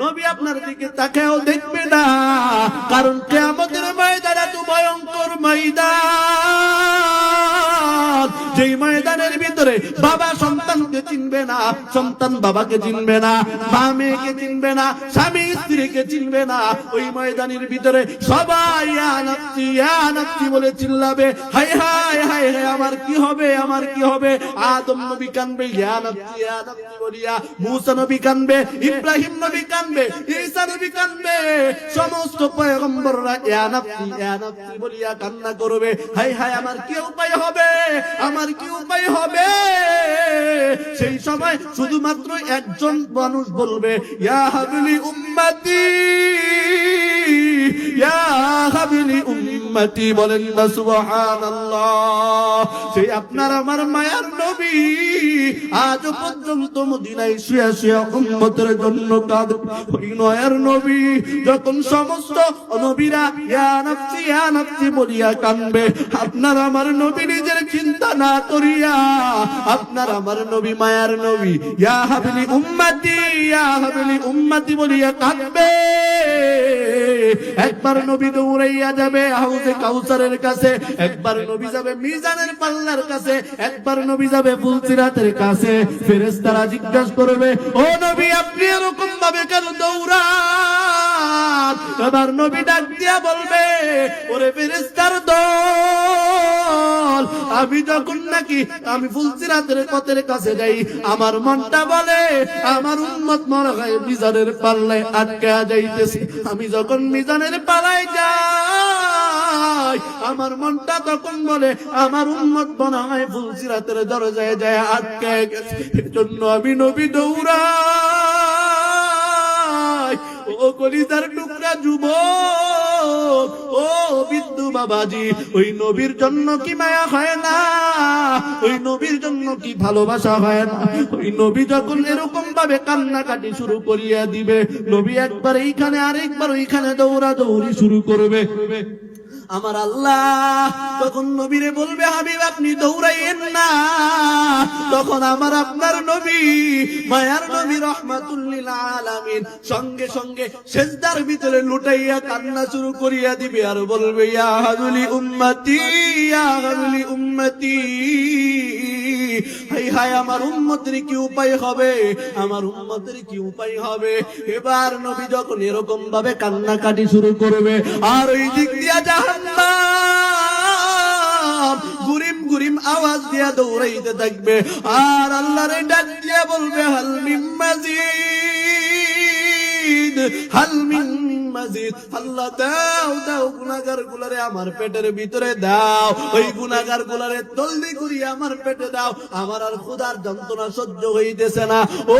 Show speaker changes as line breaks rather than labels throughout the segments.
নবী আপনার দিকে তাকেও দেখবে না। কারণ কেয়ামতের ময়দান এত ভয়ঙ্কর ময়দান। যেই ময়দানের ভিতরে বাবা সন্তানকে চিনবে না, সন্তান বাবাকে চিনবে না, মা মেয়েকে চিনবে না, স্বামী স্ত্রীকে চিনবে না, ওই ময়দানের ভিতরে সবাই ইয়া নাফসি বলে চিল্লাবে হাই হাই হাই হাই আমার কি হবে, আমার কি হবে? আদম নবী কানবে, ইয়া নাফসি বলিয়া মুসা নবী কানবে, ইব্রাহিম নবী কানবে, ঈসা নবী কানবে, সমস্ত পয়গম্বররা ইয়া নাফসি বলিয়া কান্না করবে হাই হাই আমার কি উপায় হবে? আমার কি উপায় হবে? সেই সময় শুধুমাত্র একজন মানুষ বলবে ইয়া হাবিলি উম্মতি ইয়া হাবলি বলেন না সেই আপনার আমার মায়ার নবী আজ পর্যন্ত মদিনায় শুয়ে শুয়ে উম্মতের জন্য কাঁদে। ওই নয়ার নবী যখন সমস্ত নবীরা ইয়া নাফসি ইয়া নাফসি বলিয়া আপনার আমার নবী নিজের চিন্তা না করিয়া, আপনার আমার নবী মায়ার নবী, ইয়া হাবলি উম্মতি, ইয়া হাবলি উম্মতি বলিয়া কাঁদবে। একবার নবী দৌড়াইয়া যাবে হাউসে কাউসারের কাছে, একবার নবী যাবে মিজানের পাল্লার কাছে, একবার নবী যাবে ফুলসিরাতের কাছে। ফেরেশতারা জিজ্ঞাসা করবে, ও নবী, আপনি এরকম ভাবে কেন দৌড়ান? এবার নবী ডাক দিয়া বলবে, ওরে ফেরেশতার দল, আমি যখন নাকি আমি ফুলসিরাতের পথের কাছে যাই, আমার মনটা বলে, আমার উম্মত মনে হয় মিজানের পাল্লায় আটকে যাইতেছে। আমি যখন মিজানের পালায় যাই আমার মনটা তখন বলে, আমার উম্মত মনে হয় ফুলসিরাতের দরজায় যায় আটকে গেছে, এজন্য আমি নবী দৌড়াই। ও কলিজার টুকরা যুবক, ও বিদ্যু বাবাজি, ওই নবীর জন্য কি মায়া হয় না? ওই নবীর জন্য কি ভালোবাসা হয় না? ওই নবী যখন এরকম ভাবে কান্নাকাটি শুরু করিয়া দিবে, নবী একবার এইখানে আরেকবার ওইখানে দৌড়া দৌড়ি শুরু করবে। আমার আল্লাহ তখন নবীরে বলবে, হাবিব, আপনি দৌড়াইয়েন না। তখন আমার আপনার নবী, মায়ার নবী রহমাতুল্লিল আলামিন সঙ্গে সঙ্গে সেজদার ভিতরে লুটাইয়া কান্না শুরু করিয়া দিবে আর বলবে, ইয়া হাজুলি উম্মতি, ইয়া হাজুলি উম্মতি। হাই আমার উম্মতের কি উপায় হবে? আমার উম্মতের কি উপায় হবে? এবার নবী যখন এরকম ভাবে কান্নাকাটি শুরু করবে, আর ওই দিক দিয়া জাহান্নাম, গুরিম গুরিম আওয়াজ দিয়া দৌড়াইতে থাকবে। আর আল্লাহরে ডাক দিয়া বলবে, হাল মিম মাজিদ, হাল মিম মাজিদ আল্লাহ দাও দাও গুনাহগার গুলারে আমার পেটের ভিতরে দাও। ওই গুনাহগার গুলারে জলদি করি আমার পেটে দাও। আমার আর ক্ষুধার যন্ত্রণা সহ্য হইতেছে না। ও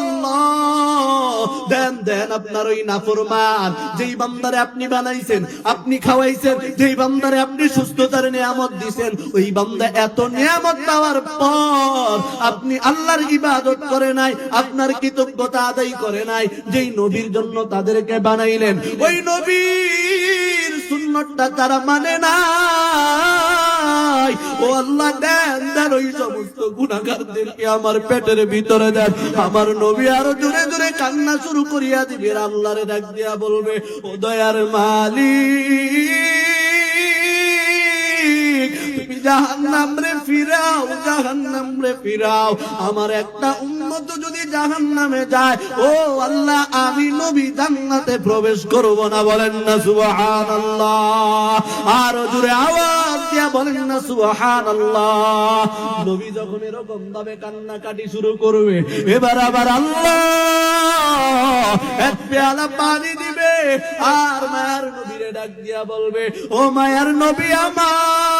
আল্লাহ, দেন দেন আপনার ওই নাফরমান। যেই বান্দারে আপনি বানাইছেন, আপনি খাওয়াইছেন, যেই বান্দারে আপনি সুস্থতার নিয়ামত দিছেন, ওই বান্দা এত নিয়ামত পাওয়ার পর আপনি আল্লাহর ইবাদত করে নাই, আপনার কৃতজ্ঞতা আদায় করে নাই, যেই নবীর জন্য তাদেরকে বানাইলেন। ওই নবীর সুন্নতটা তারা মানে না ও আল্লাহ, দেন দেন, ওই সমস্ত গুণাগারদেরকে আমার পেটের ভিতরে দেন। আমার নবী আরও জোরে জোরে কান্না শুরু করিয়া দিবে আল্লাহরে ডাক দিয়া বলবে, ও দয়ার মালিক ফিরাও ফিরাও। আমার একটা উন্মত যদি জাহান্নামে যায়, ও আল্লাহ, আমি নবী জান্নাতে প্রবেশ করব না, বলেন না, সুবহানাল্লাহ। আর জুড়ে আওয়াজ দিয়া বলেন না, সুবহানাল্লাহ। নবী যখন এরকম ভাবে কান্নাকাটি শুরু করবে, এবার আবার আল্লাহ এক পেয়ালা পানি দিবে, আর মায়ার নবীরে ডাক দিয়া বলবে, ও মায়ার নবী আমার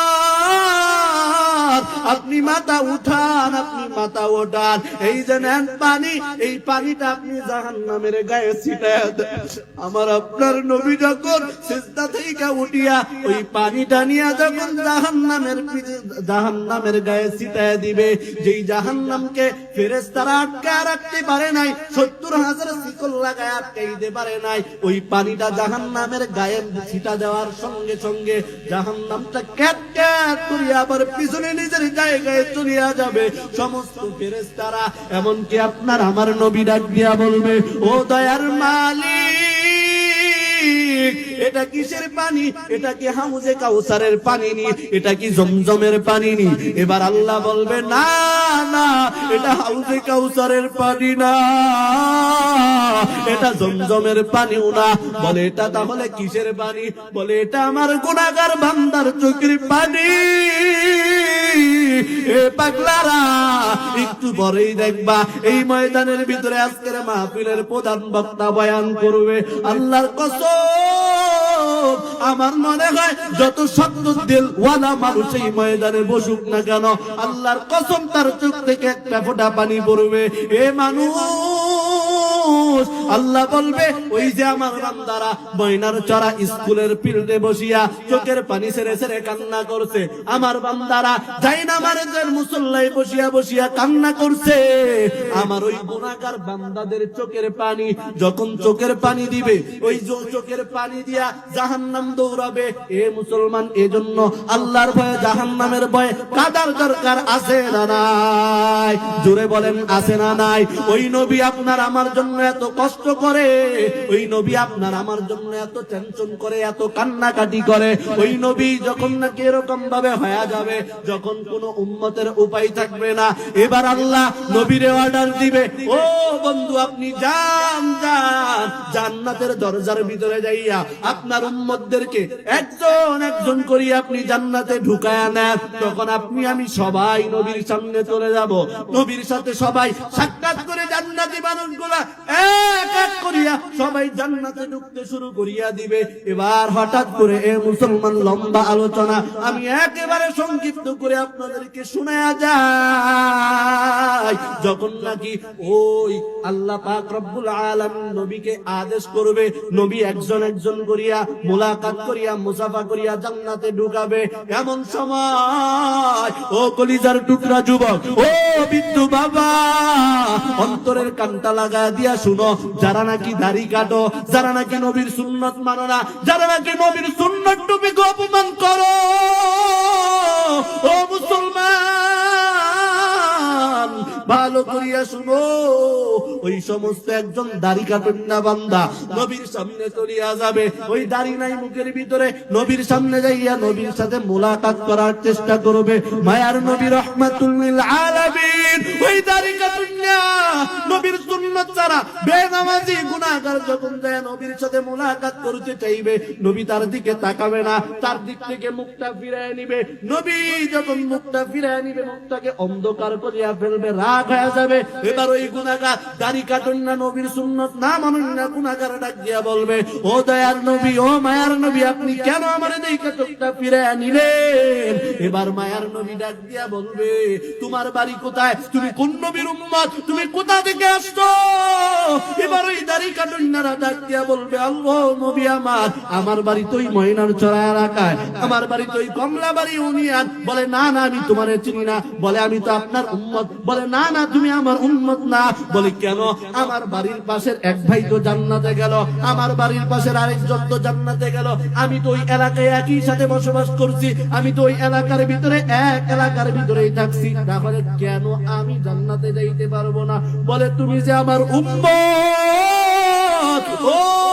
আপনি মাথা উঠান, আপনি মাথা ওঠান। এই যে নেন পানি, এই পানিটা আপনি জাহান নামের গায়ে ছিটায় আমার আপনার নবী যখন সিজদা থেকে উঠিয়া ওই পানিটা নিয়ে যখন জাহান নামের জাহান নামের গায়ে ছিটায় দিবে, যেই জাহান নামকে ফেরেস্তারা আটকা রাখতে পারে নাই, সত্তর হাজার শিকল লাগায় আটকাইতে পারে নাই, ওই পানিটা জাহান নামের গায়ে ছিটা দেওয়ার সঙ্গে সঙ্গে জাহান নামটা ক্যাট ক্যাট করিয়া আবার পিছনে নিজে নিজের জায়গায় চলিয়া যাবে। সমস্ত ফেরেস্তারা এমনকি আপনার আমার নবী ডাক দিয়া বলবে, ও দয়ার মালিক এটা কিসের পানি? এটা কি হাউজে কাউসারের পানি নি এটা কি জমজমের পানি নি এবার আল্লাহ বলবে, না না, এটা হাউজে কাউসারের পানি না। এটা জমজমের পানিও না। বলে, এটা তাহলে কিসের পানি? বলে, এটা আমার গুণাগার বান্দার চোখের পানি। এ পাগলারা, একটু পরেই দেখবা, এই ময়দানের ভিতরে আজকের মাহফিলের প্রধান বক্তা বয়ান করবে, আল্লাহর কসম। আমার মনে হয় যত সত্য দিল ওয়ালা মানুষ এই ময়দানে বসুক না কেন? আল্লাহর কসম তার চোখ থেকে একটা ফোঁটা পানি পড়বে। এ মানুষ! আল্লাহ বলবে, ওই যে আমার বান্দারা ময়নার চড়া স্কুলের ফিল্ডে বসিয়া চোখের পানি ছেড়ে ছেড়ে কান্না করছে। আমার বান্দারা যাই না মারেদের মুসল্লাই বসিয়া বসিয়া কান্না করছে। আমার ওই গুণাকার বান্দাদের চোখের পানি যখন চোখের পানি দিবে, ওই চোখের পানি দিয়া জাহান্নাম দৌড়াবে। এ মুসলমান এজন্য আল্লাহর ভয়ে জাহান্নামের ভয়ে কাদার দরকার আছে না নাই? জোরে বলেন, আছে না নাই? ওই নবী আপনার আমার জন্য এত কষ্ট করে, ওই নবী আপনার আমার জন্য এত টেনশন করে, এত কান্নাকাটি করে। ওই নবী যখন নাকি এরকম ভাবে হয়ে যাবে, যখন কোনো উম্মতের উপায় থাকবে না, এবার আল্লাহ নবীরে অর্ডার দিবে, ও বন্ধু, আপনি যান যান। জান্নাতের দরজার ভিতরে যাইয়া আপনার উম্মতদেরকে একজন একজন করি আপনি জান্নাতে ঢুকায়া নেন। তখন আপনি, আমি সবাই নবীর সামনে চলে যাব। নবীর সাথে সবাই সাক্ষাৎ করে জান্নাতি মানুষগুলা সবাই জান্নাতে ঢুকতে শুরু করিয়া দিবে। এবার হঠাৎ করে এ মুসলমান লম্বা আলোচনা। আমি একেবারে সংক্ষিপ্ত করে আপনাদেরকে যায়। যখন নাকি ওই আল্লাহ পাক রব্বুল নবীকে আদেশ করবে, নবী একজন একজন করিয়া মোলাকাত করিয়া, মুসাফা করিয়া জান্নাতে ঢুকাবে। এমন সময়, ও কলিজার টুকরা যুবক, ও বিদ্যু বাবা, অন্তরের কানটা লাগা দিয়া শুনো, যারা নাকি দাড়ি কাটো, যারা নাকি নবীর সুন্নত মানো না, যারা নাকি নবীর সুন্নত টুপিকে অপমান করো, ও মুসলমান, ভালো করিয়া শুনো, ওই সমস্ত একজন দাড়ি কাটুন না বান্দা, নবীর সামনে চলিয়া যাবে, ওই দাড়ি নাই মুখের ভিতরে, নবীর সামনে যাইয়া নবীর সাথে মোলাকাত করার চেষ্টা করবে, মায়ার নবী রহমাতুল্লিল আলামিন। অন্ধকার করিয়া ফেলবে, রাগ হয়ে যাবে। এবার ওই গুনাহগার, দাড়ি কাটুন না নবীর সুন্নত, না মানুন না গুনাহগার, ডাক দিয়া বলবে, ও দয়ার নবী, ও মায়ার নবী, আপনি কেন আমার দিকে চোখটা ফিরায় নিলেন? এবার মায়ার নবী ডাক দিয়া বলবে, তোমার বাড়ি কোথায়? তুমি কোন নবীর উম্মত? তুমি কোথা থেকে আসছো? এবার ওই দাড়ি কাটুন্নারা ডাক দিয়া বলবে, আল্লাহ, নবী আমার আমার বাড়ি তো ওই ময়নার চড়া এলাকায় আমার বাড়ি তো ওই কমলা বাড়ি ইউনিয়ন বলে, না না, আমি তোমার চিনি না। বলে, আমি তো আপনার উম্মত। বলে, না না, তুমি আমার উম্মত না। বলে, কেন? আমার বাড়ির পাশের এক ভাই তো জান্নাতে গেল। আমার বাড়ির পাশের আরেকজন তো জান্নাতে গেল। আমি তো ওই এলাকায় একই সাথে বসবাস করছি। আমি তো ওই এলাকার ভিতরে এক এলাকার ভিতরেই থাকছি। তাহলে কেন আমি জান্নাতে যাইতে পারব না। বলে তুমি যে আমার উম্মত ও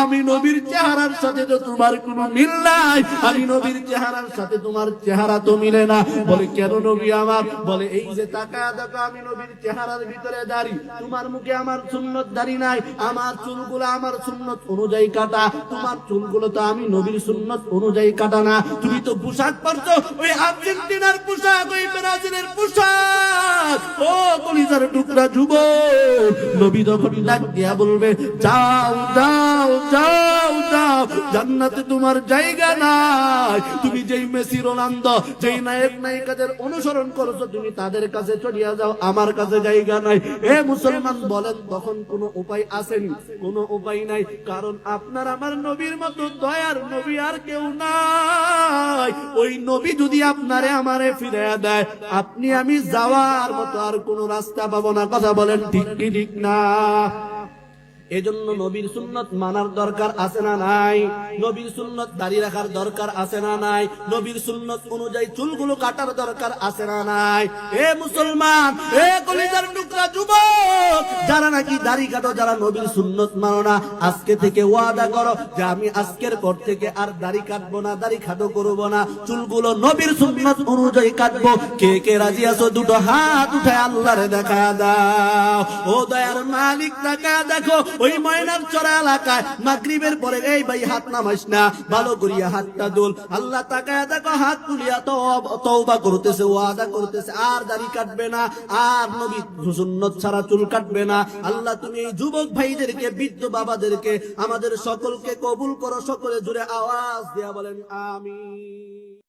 আমি নবীর চেহারার সাথে তো তোমার কোনো মিল নাই। আমি নবীর চেহারার সাথে তোমার চেহারা তো মিলে না। বলে, কেন নবী আমার? বলে, এই যে তাকা দেখো, আমি নবীর চেহারার ভিতরে দাঁড়ি। তোমার মুখে আমার সুন্নত দাড়ি নাই। আমার চুলগুলো আমার সুন্নত অনুযায়ী কাটা। তোমার চুলগুলো তো আমি নবীর সুন্নত অনুযায়ী কাটা না। তুমি তো পোশাক পরছো? ওই আর্জেন্টিনার পোশাক, ওই ব্রাজিলের পোশাক। ও কলিজার টুকরা যুব নবী তখন ডাক দিয়া বলবে যাও যাও যাও যাও জান্নাতে তোমার জায়গা নাই। তুমি যেই মেসি রোনালদো, যেই নায়ক নায়িকাদের অনুসরণ করছ, তুমি তাদের কাছে চলিয়া যাও। আমার কাছে জায়গা নাই। এ মুসলমান, বলেন, তখন কোনো উপায় আসেনি। কোনো উপায় নাই। কারণ আপনার আমার নবীর মতো দয়ার নবী আর কেউ নাই। ওই নবী যদি আপনারে আমারে ফিরে দেয়, আপনি আমি যাওয়ার মতো আর কোনো রাস্তা পাবো না। কথা বলেন ঠিক কি, ঠিক না? এজন্য নবীর সুন্নত মানার দরকার আছে না নাই? নবীর সুন্নত দাঁড়িয়ে রাখার দরকার আছে না নাই? নবীর সুন্নত অনুযায়ী চুলগুলো কাটার দরকার আছে না নাই? এ মুসলমান, এ কলিজার টুকরা যুবক! যারা নাকি দাড়ি কাটো, যারা নবীর সুন্নত মানো না, আজকে থেকে ওয়াদা করো যে আমি আজকের পর থেকে আর দাড়ি কাটবো না, দাড়ি খাটো করব না। চুলগুলো নবীর সুন্নত অনুযায়ী কাটবো। কে কে রাজি আছো? দুটো হাত উঠে আল্লাহরে দেখা দাও। ও দয়ার মালিক, দেখা দেখো, ওই ময়নার চড়া এলাকায়। মাগরিবের পরে, এই ভাই, হাত নামাইস না, ভালো করিয়া হাতটা দুল। আল্লাহ তাকায় দেখো, হাত তুলিয়া তো তওবা করতেছে, ওয়াদা করতেছে, আর দাড়ি কাটবে না, আর নবী সুন্নত ছাড়া চুল কাটবে না। আল্লাহ, তুমি এই যুবক ভাইদেরকে, বৃদ্ধ বাবাদেরকে, আমাদের সকলকে কবুল করো, সকলে জুড়ে আওয়াজ দেয়া বলেন, আমিন।